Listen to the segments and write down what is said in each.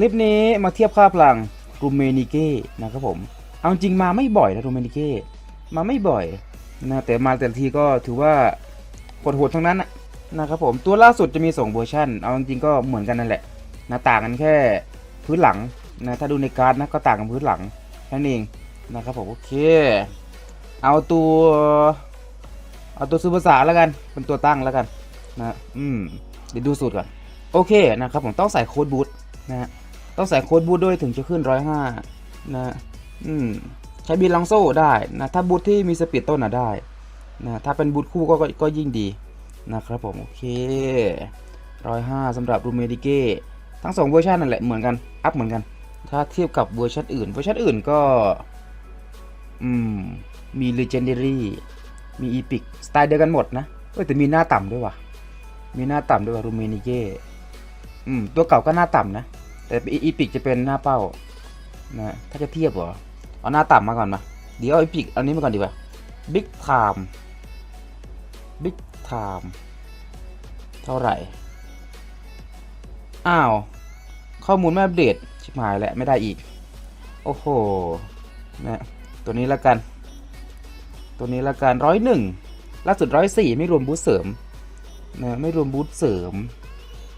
คลิปนี้มาเทียบค่าพลังรูเมนิเก้นะครับผม เอาจริงมาไม่บ่อยนะรูเมนิเก้มาไม่บ่อยนะแต่มาแต่ทีก็ถือว่าโหดๆทั้งนั้นนะนะครับผมตัวล่าสุดจะมี2เวอร์ชันเอาจริงก็เหมือนกันนั่นแหละนะต่างกันแค่พื้นหลังนะถ้าดูในการ์ดนะก็ต่างกันพื้นหลังแค่นั้นเองนะครับผมโอเค เอาตัวเอาตัวซูเปอร์สาแล้วกันเป็นตัวตั้งแล้วกันนะอืมเดี๋ยวดูสูตรก่อนโอเคนะครับผมต้องใส่โค้ดบูทนะฮะ ต้องใส่โค้ดบูทด้วยถึงจะขึ้นร้อยห้านะอืมใช้บีลังโซ่ได้นะถ้าบูทที่มีสปีดต้นอะได้นะถ้าเป็นบูทคู่ก็ก็ยิ่งดีนะครับผมโอเคร้อยห้าสำหรับรูเมดิเก้ทั้งสองเวอร์ชันนั่นแหละเหมือนกันอัพเหมือนกัน ถ้าเทียบกับเวอร์ชันอื่น เวอร์ชันอื่นก็อืมมี Legendary มี Epic สไตล์เดียวกันหมดนะเอ้ยแต่มีหน้าต่ำด้วยว่ะมีหน้าต่ำด้วยว่ะรูเมนิเก้อืมตัวเก่าก็หน้าต่ำนะ แต่ Epic จะเป็นหน้าเป้านะถ้าจะเทียบเหรอเอาหน้าต่ำมาก่อนมาเดี๋ยวเอาไอ้ปีกอันนี้มาก่อนดีกว่า Big Time Big Time เท่าไหร่ อ้าว ข้อมูลไม่อัปเดต ชิบหายแล้วไม่ได้อีก โอ้โหนะตัวนี้ละกัน ตัวนี้ละกันร้อยหนึ่งล่าสุดร้อยสี่ไม่รวมบูทเสริมนะไม่รวมบูทเสริม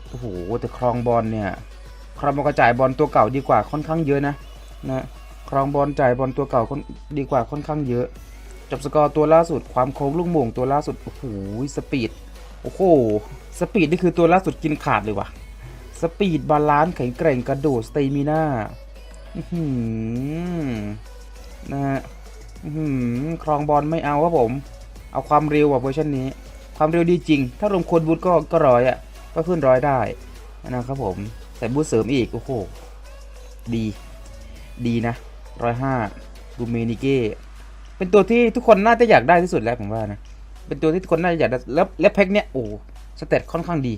โอ้โห แต่ครองบอลเนี่ย ครองบอลกระจายบอลตัวเก่าดีกว่าค่อนข้างเยอะนะนะครองบอลจ่ายบอลตัวเก่าดีกว่าค่อนข้างเยอะ จบสกอร์ตัวล่าสุดความโค้งลูกโม่งตัวล่าสุดโอ้โหสปีดโอ้โหสปีดนี่คือตัวล่าสุดกินขาดเลยว่ะสปีดบาลานซ์แข็งแกร่งกระโดดสเตมิน่าอื้อหือนะฮะอื้อหือครองบอลไม่เอาครับผม เอาความเร็วว่ะเวอร์ชันนี้ ความเร็วดีจริง ถ้ารวมโคนบูทก็ก็ร้อยอะก็ขึ้นร้อยได้นะครับผม ใส่บูทเสริมอีก โอ้โห ดี ดีนะร้อยห้าดูเมนิเก้เป็นตัวที่ทุกคนน่าจะอยากได้ที่สุดแล้วผมว่านะ เป็นตัวที่ทุกคนน่าจะอยากได้แล้วและแพ็คเนี้ยโอ้สเตตค่อนข้างดี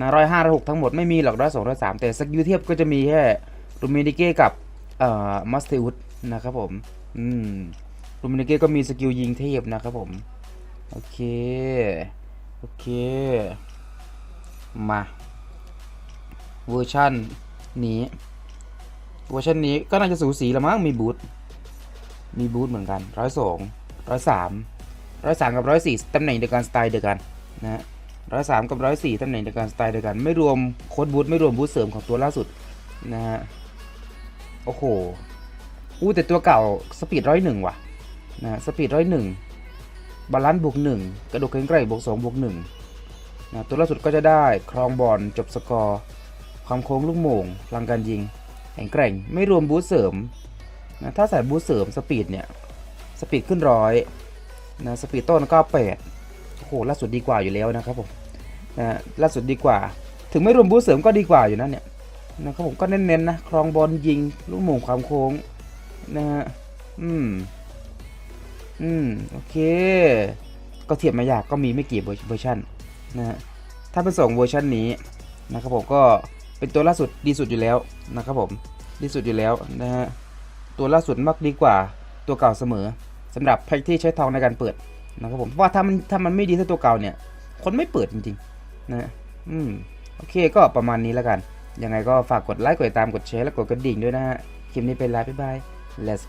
นะร้อยห้าร้อยหกทั้งหมดไม่มีหรอกร้อยสองร้อยสามแต่สกิลเทียบก็จะมีแค่ดูเมนิเก้กับเอ่อมัสเตอุดนะครับผม อืมดูเมนิเก้ก็มีสกิลยิงเทพนะครับผม โอเค โอเค มา เวอร์ชันนี้เวอร์ชันนี้ก็น่าจะสูสีละมั้งมีบูทมีบูทเหมือนกันร้อยสองร้อยสามร้อยสามกับร้อยสี่ตำแหน่งเดียวกันสไตล์เดียวกันนะร้อยสามกับร้อยสี่ตำแหน่งเดียวกันสไตล์เดียวกัน ไม่รวมโค้ดบูทไม่รวมบูทเสริมของตัวล่าสุดนะฮะโอ้โหอู้แต่ตัวเก่าสปีดร้อยหนึ่งว่ะนะสปีดร้อยหนึ่งบาลานซ์บวกหนึ่งกระโดดแข็งแกร่งบวกสองบวกหนึ่งนะตัวล่าสุดก็จะได้ครองบอลจบสกอร์ ความโค้งลูกโมงพลังการยิงแข็งแกร่งไม่รวมบูสเสริมนะถ้าใส่บูสเสริมสปีดเนี่ยสปีดขึ้นร้อยนะสปีดต้นก็แปดโอ้โหล่าสุดดีกว่าอยู่แล้วนะครับผมนะล่าสุดดีกว่า ถึงไม่รวมบูสเสริมก็ดีกว่าอยู่นะเนี่ยนะครับผมก็เน้นๆนะครองบอลยิงลูกโมงความโค้งนะฮะอืมอืมโอเค ก็เทียบมายากก็มีไม่กี่เวอร์ชันนะฮะถ้าเป็นสองเวอร์ชันนี้นะครับผมก็ เป็นตัวล่าสุดดีสุดอยู่แล้วนะครับผมดีสุดอยู่แล้วนะฮะตัวล่าสุดมากดีกว่าตัวเก่าเสมอสำหรับแพ็กที่ใช้ทองในการเปิดนะครับผมเพราะว่าถ้ามันถ้ามันไม่ดีเท่าตัวเก่าเนี่ย คนไม่เปิดจริงๆนะอืมโอเคก็ประมาณนี้แล้วกันยังไงก็ฝากกดไลค์กดติดตามกดแชร์และกดกระดิ่งด้วยนะฮะคลิปนี้เป็นไลฟ์บ๊ายบาย let's